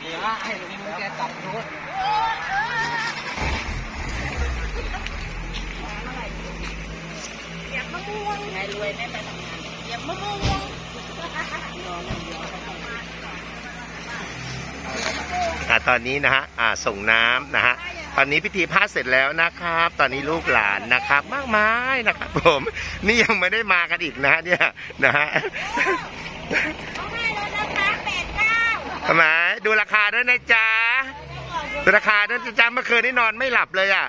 เดี๋ยวให้ลุงแกตัดรถเก็บมะม่วงยายรวยไม่ไปทำงานเก็บมะม่วงตอนนี้นะฮะอ่าส่งน้ำนะฮะตอนนี้พิธีพาเสร็จแล้วนะครับ ตอนนี้ลูกหลานนะครับ มากมายนะครับผม นี่ยังไม่ได้มากันอีกนะเนี่ยนะฮะ ก้าทำไมดูราคาด้วยนะจ๊ะดูราคาด้วยนะจ๊ะเมื่อคืนนี้นอนไม่หลับเลยอะ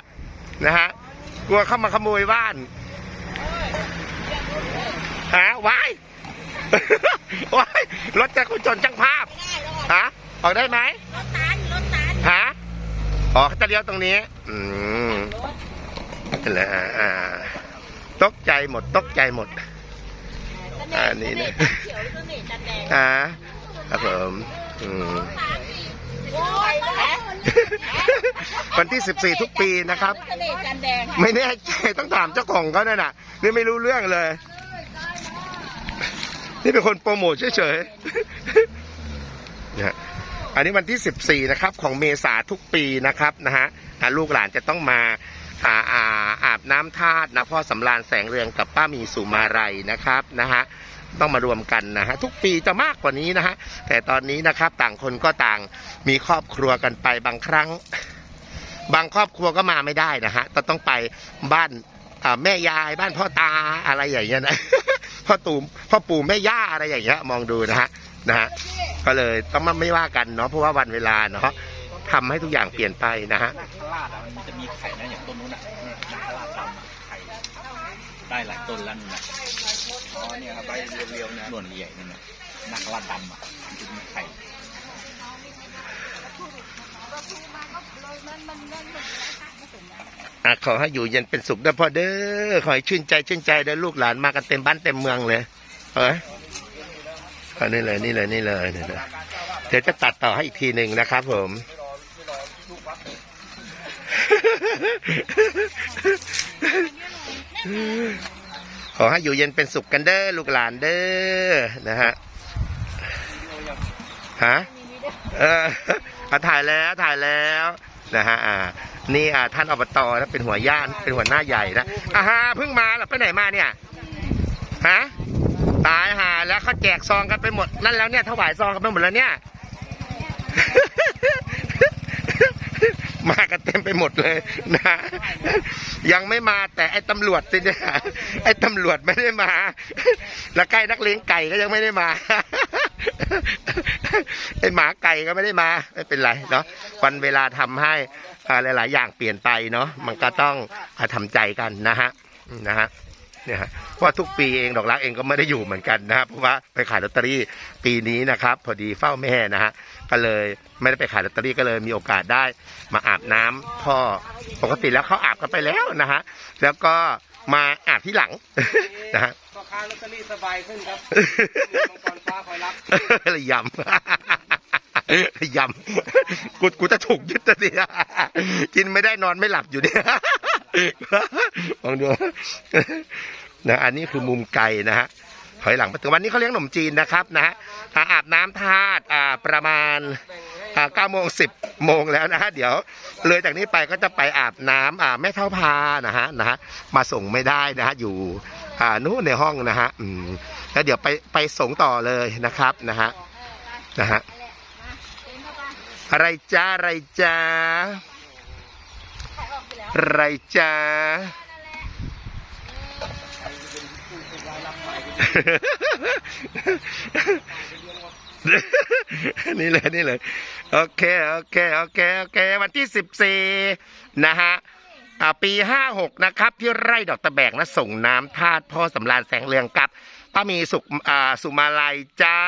นะฮะกลัวเข้ามาขโมยบ้านฮะวายวายรถจะคุณจนช่างภาพได้แล้วฮะออกได้ไหมรถตันรถตันฮะอ๋อเขาจะเลี้ยวตรงนี้ อืมรถนั่นแหละอ่าอ่าตกใจหมดตกใจหมดอ่านี่นะเขียวแล้วก็นี่จันแดงอ่า ครับผมอืมสามสี่โอ้ยแล้ววันที่ 14 ทุกปีนะครับเสน่ห์จันแดงไม่แน่ใจต้องถามเจ้าของเขาเนี่ยนะนี่ไม่รู้เรื่องเลย นี่เป็นคนโปรโมทเฉยๆนะฮะอันนี้วันที่ 14 นะครับ ของเมษาทุกปีนะครับนะฮะอ่าลูกหลานจะต้องมา อาอาอาบน้ำธาตุนะพ่อสำราญแสงเรืองกับป้ามีสุมารัยนะครับนะฮะต้องมารวมกันนะฮะทุกปีจะมากกว่านี้นะฮะแต่ตอนนี้นะครับต่างคนก็ต่างมีครอบครัวกันไปบางครั้ง บางครอบครัวก็มาไม่ได้นะฮะต้องไปบ้านาแม่ยายบ้านพ่อตาอะไรอย่างเงี้ยนะพ่อตู่พ่อปู่แม่ย่าอะไรอย่างเงี้ยมองดูนะฮะนะฮะก็เลยต้องไม่ว่ากันเนาะเพราะว่าวันเวลาเนาะ ทำให้ทุกอย่างเปลี่ยนไปนะฮะนาคราชอะมันจะมีไข่นะอย่างต้นนู้นอะเนี่ยนาคราชดำอะไข่ได้หลายต้นแล้วนั่นนะอ๋อเนี่ยครับใบเรียวๆเนี่ยหนวดใหญ่ๆนั่นนะนาคราชดำอะมันจะมีไข่อะขอให้อยู่เย็นเป็นสุขเด้อพ่อเด้อขอให้ชื่นใจชื่นใจเด้อลูกหลานมากันเต็มบ้านเต็มเมืองเลยเอ้ยอันนี้เลยนี่เลยนี่เลยนี่เลยเดี๋ยวจะตัดต่อให้อีกทีหนึ่งนะครับผม ขอให้อยู่เย็นเป็นสุขกันเด้อลูกหลานเด้อนะฮะฮะเออถ่ายแล้วถ่ายแล้วนะฮะอ่านี่อ่าท่านอบตนะเป็นหัวย่านเป็นหัวหน้าใหญ่นะอ่าฮะเพิ่งมาหรอไปไหนมาเนี่ยฮะตายหาแล้วเขาแจกซองกันไปหมดนั่นแล้วเนี่ยถวายซองกันไปหมดแล้วเนี่ย มากันเต็มไปหมดเลยนะยังไม่มาแต่ไอ้ตำรวจสิเนี่ยไอ้ตำรวจไม่ได้มา แล้วใกล้นักเลี้ยงไก่ก็ยังไม่ได้มาไอ้หมาไก่ก็ไม่ได้มาไม่เป็นไรเนาะวันเวลาทำให้อ่าหลาย ๆ อย่างเปลี่ยนไปเนาะมันก็ต้องทำทำใจกันนะฮะนะฮะ เนี่ยฮะเพราะว่าทุกปีเองดอกรักเองก็ไม่ได้อยู่เหมือนกันนะครับเพราะว่าไปขายลอตเตอรี่ปีนี้นะครับ พอดีเฝ้าแม่นะฮะก็เลยไม่ได้ไปขายลอตเตอรี่ก็เลยมีโอกาสได้มาอาบน้ำพ่อปกติแล้วเขาอาบกันไปแล้วนะฮะแล้วก็มาอาบที่หลังนะฮะพ่อค้าลอตเตอรี่สบายขึ้นครับมังกรฟ้าคอยรับระยำระยำกูกูจะถูกยึดนะสิกินไม่ได้นอนไม่หลับอยู่เนี่ย ลองดูนะอันนี้คือมุมไกลนะฮะถอยหลังไปถึงวันนี้เขาเลี้ยงขนมจีนนะครับนะฮะอาบน้ำธาตุอ่าประมาณอ่าเก้าโมงสิบโมงแล้วนะฮะเดี๋ยวเลยจากนี้ไปก็จะไปอาบน้ำอ่าแม่เท่าพานะฮะนะฮะมาส่งไม่ได้นะฮะอยู่อ่านู้นในห้องนะฮะอืมแล้วเดี๋ยวไปไปส่งต่อเลยนะครับนะฮะนะฮะอะไรจ้าอะไรจ้า ไรจ้านี่เลยนี่เลยโอเคโอเคโอเคโอเค วันที่สิบสี่นะฮะปีห้าหกนะครับ ที่ไร่ดอกตะแบกนะส่งน้ำธาตุพ่อสำราญแสงเรืองกับป้ามีสุขสุมาลัยจ้า